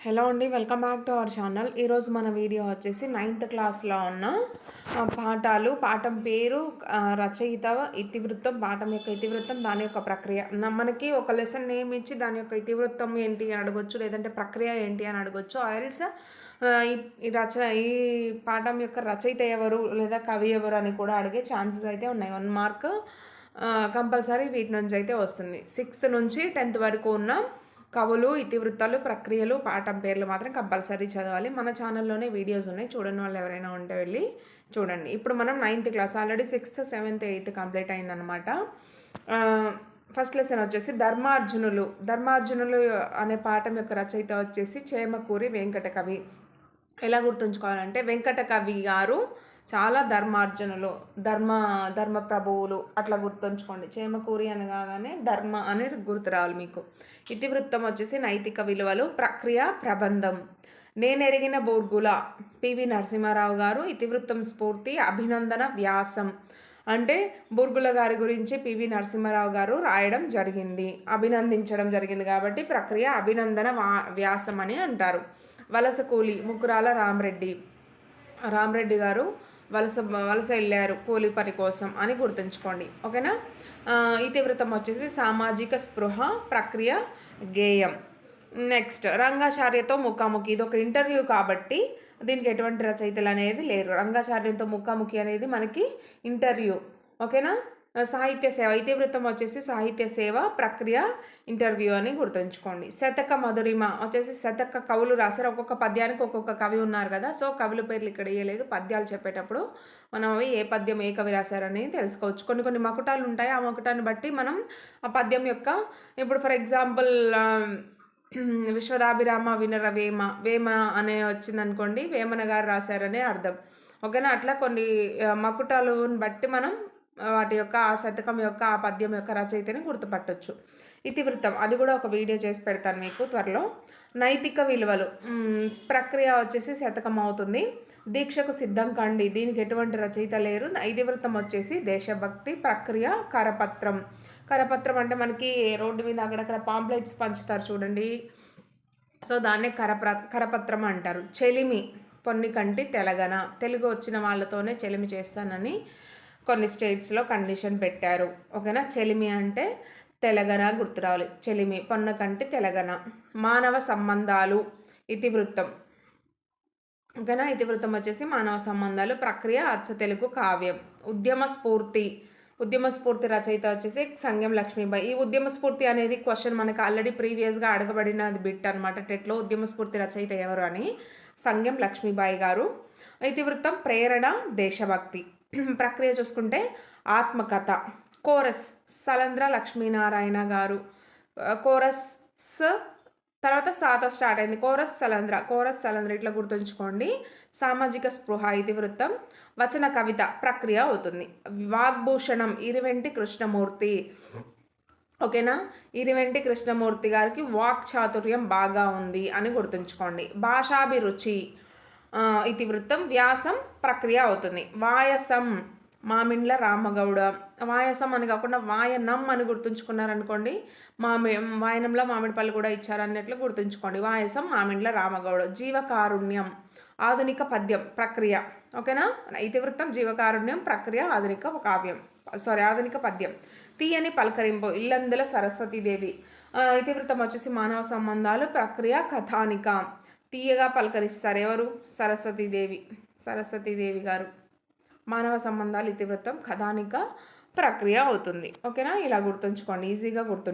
Hello అండి welcome back to our channel. ఈరోజు మన వీడియో వచ్చేసి నైన్త్ క్లాస్లో ఉన్న పాఠాలు పాఠం పేరు రచయిత ఇతివృత్తం పాఠం యొక్క ఇతివృత్తం దాని యొక్క ప్రక్రియ. మనకి ఒక లెసన్ నేమ్ ఇచ్చి దాని యొక్క ఇతివృత్తం ఏంటి అని అడగొచ్చు లేదంటే ప్రక్రియ ఏంటి అని అడగొచ్చు ఆయిల్స్ ఈ రచ ఈ పాఠం యొక్క రచయిత ఎవరు లేదా కవి ఎవరు అని కూడా అడిగే ఛాన్సెస్ అయితే ఉన్నాయి. వన్ మార్క్ కంపల్సరీ వీటి నుంచి అయితే వస్తుంది. సిక్స్త్ నుంచి టెన్త్ వరకు ఉన్న కవులు ఇతివృత్తాలు ప్రక్రియలు పాఠం పేర్లు మాత్రం కంపల్సరీ చదవాలి. మన ఛానల్లోనే వీడియోస్ ఉన్నాయి. చూడని వాళ్ళు ఎవరైనా ఉంటే వెళ్ళి చూడండి. ఇప్పుడు మనం ninth class already sixth seventh eighth complete అయిందనమాట ఫస్ట్ లెసన్ వచ్చేసి ధర్మార్జునులు. ధర్మార్జునులు అనే పాఠం యొక్క రచయిత వచ్చేసి చేమకూరి వెంకట కవి ఎలా గుర్తుంచుకోవాలంటే వెంకట కవి గారు చాలా ధర్మార్జునులు ధర్మ ధర్మ ప్రభువులు అట్లా గుర్తుంచుకోండి. చేమకూరి అనగానే ధర్మ అని గుర్తు రావాలి మీకు. ఇతివృత్తం వచ్చేసి నైతిక విలువలు ప్రక్రియ ప్రబంధం. నేనెరిగిన బోర్గుల పివి నరసింహారావు గారు ఇతివృత్తం స్ఫూర్తి అభినందన వ్యాసం. అంటే బుర్గుల గారి గురించి పివి నరసింహారావు గారు రాయడం జరిగింది. అభినందించడం జరిగింది కాబట్టి ప్రక్రియ అభినందన వ్యాసం అని అంటారు. వలస కూలి ముకురాల రామరెడ్డి. రామరెడ్డి గారు వలస వలస వెళ్ళారు కూలి పని కోసం అని గుర్తుంచుకోండి. ఓకేనా? ఇతివృత్తం వచ్చేసి సామాజిక స్పృహ ప్రక్రియ గేయం. నెక్స్ట్ రంగాచార్యతో ముఖాముఖి. ఇది ఒక ఇంటర్వ్యూ కాబట్టి దీనికి ఎటువంటి రచయితలు అనేది లేరు. రంగాచార్యంతో ముఖాముఖి అనేది మనకి ఇంటర్వ్యూ. ఓకేనా? సాహిత్య సేవ ఇతివృత్తం వచ్చేసి సాహిత్య సేవ ప్రక్రియ ఇంటర్వ్యూ అని గుర్తుంచుకోండి. శతక మధురిమ వచ్చేసి శతక కవులు రాశారు. ఒక్కొక్క పద్యానికి ఒక్కొక్క కవి ఉన్నారు కదా. సో కవుల పేర్లు ఇక్కడ ఇయ్యలేదు. పద్యాలు చెప్పేటప్పుడు మనం అవి ఏ పద్యం ఏ కవి రాశారని తెలుసుకోవచ్చు. కొన్ని కొన్ని మకుటాలు ఉంటాయి. ఆ మకుటాన్ని బట్టి మనం ఆ పద్యం యొక్క ఇప్పుడు ఫర్ ఎగ్జాంపుల్ విశ్వదాభిరామ వినర వేమ వేమ అనే వచ్చిందనుకోండి. వేమన గారు రాశారనే అర్థం. ఓకేనా? అట్లా కొన్ని మకుటాలను బట్టి మనం వాటి యొక్క ఆ శతకం యొక్క ఆ పద్యం యొక్క రచయితని గుర్తుపట్టవచ్చు ఇతివృత్తం అది కూడా ఒక వీడియో చేసి పెడతాను మీకు త్వరలో. నైతిక విలువలు ప్రక్రియ వచ్చేసి శతకం అవుతుంది. దీక్షకు సిద్ధం కండి. దీనికి ఎటువంటి రచయిత లేరు. ఇతివృత్తం వచ్చేసి దేశభక్తి ప్రక్రియ కరపత్రం. కరపత్రం అంటే మనకి రోడ్డు మీద అక్కడక్కడ పాంప్లెట్స్ పంచుతారు చూడండి. సో దాన్నే కరప్ర కరపత్రం అంటారు. చెలిమి పొన్ని కంటి తెలగన. తెలుగు వచ్చిన వాళ్ళతోనే చెలిమి చేస్తానని కొన్ని స్టేట్స్లో కండిషన్ పెట్టారు. ఓకేనా? చెలిమి అంటే తెలంగాణ గుర్తు రావాలి. చెలిమి పొన్నకంటి తెలంగాణ. మానవ సంబంధాలు ఇతివృత్తం. ఓకేనా? ఇతివృత్తం వచ్చేసి మానవ సంబంధాలు ప్రక్రియ అచ్చ తెలుగు కావ్యం. ఉద్యమ స్ఫూర్తి. ఉద్యమ స్ఫూర్తి రచయిత వచ్చేసి సంగం లక్ష్మీబాయి ఈ ఉద్యమ స్ఫూర్తి అనేది క్వశ్చన్ మనకి ఆల్రెడీ ప్రీవియస్గా అడగబడినది బిట్ అనమాట టెట్లో ఉద్యమ స్ఫూర్తి రచయిత ఎవరు అని సంగం లక్ష్మీబాయి గారు. ఇతివృత్తం ప్రేరణ దేశభక్తి. ప్రక్రియ చూసుకుంటే ఆత్మకథ. కోరస్ సలంద్ర లక్ష్మీనారాయణ గారు. కోరస్ తర్వాత సాత స్టార్ట్ అయింది. కోరస్ సలంద్ర కోరస్ సలంద్ర ఇట్లా గుర్తుంచుకోండి. సామాజిక స్పృహ ఇతివృత్తం వచన కవిత ప్రక్రియ అవుతుంది. వాగ్భూషణం ఇరివెంటి కృష్ణమూర్తి. ఓకేనా? ఇరివెంటి కృష్ణమూర్తి గారికి వాక్ చాతుర్యం బాగా ఉంది అని గుర్తుంచుకోండి. భాషాభిరుచి. ఇతివృత్తం వ్యాసం ప్రక్రియ అవుతుంది. వాయసం మామిండ్ల రామగౌడ. వాయసం అని కాకుండా వాయనం అని గుర్తుంచుకున్నారనుకోండి మామి వాయనంలో మామిడి పళ్ళు కూడా ఇచ్చారన్నట్లు గుర్తుంచుకోండి. వాయసం మామిండ్ల రామగౌడ. జీవకారుణ్యం ఆధునిక పద్యం ప్రక్రియ. ఓకేనా? ఇతివృత్తం జీవకారుణ్యం ప్రక్రియ ఆధునిక కావ్యం. సారీ ఆధునిక పద్యం. తీయని పలకరింపు ఇల్లందుల సరస్వతీదేవి. ఇతివృత్తం వచ్చేసి మానవ సంబంధాలు ప్రక్రియ కథానిక. తీయగా పలకరిస్తారు ఎవరు సరస్వతీదేవి. సరస్వతీదేవి గారు. మానవ సంబంధాలు ఇతివృత్తం కథానిక ప్రక్రియ అవుతుంది. ఓకేనా? ఇలా గుర్తుంచుకోండి. ఈజీగా గుర్తు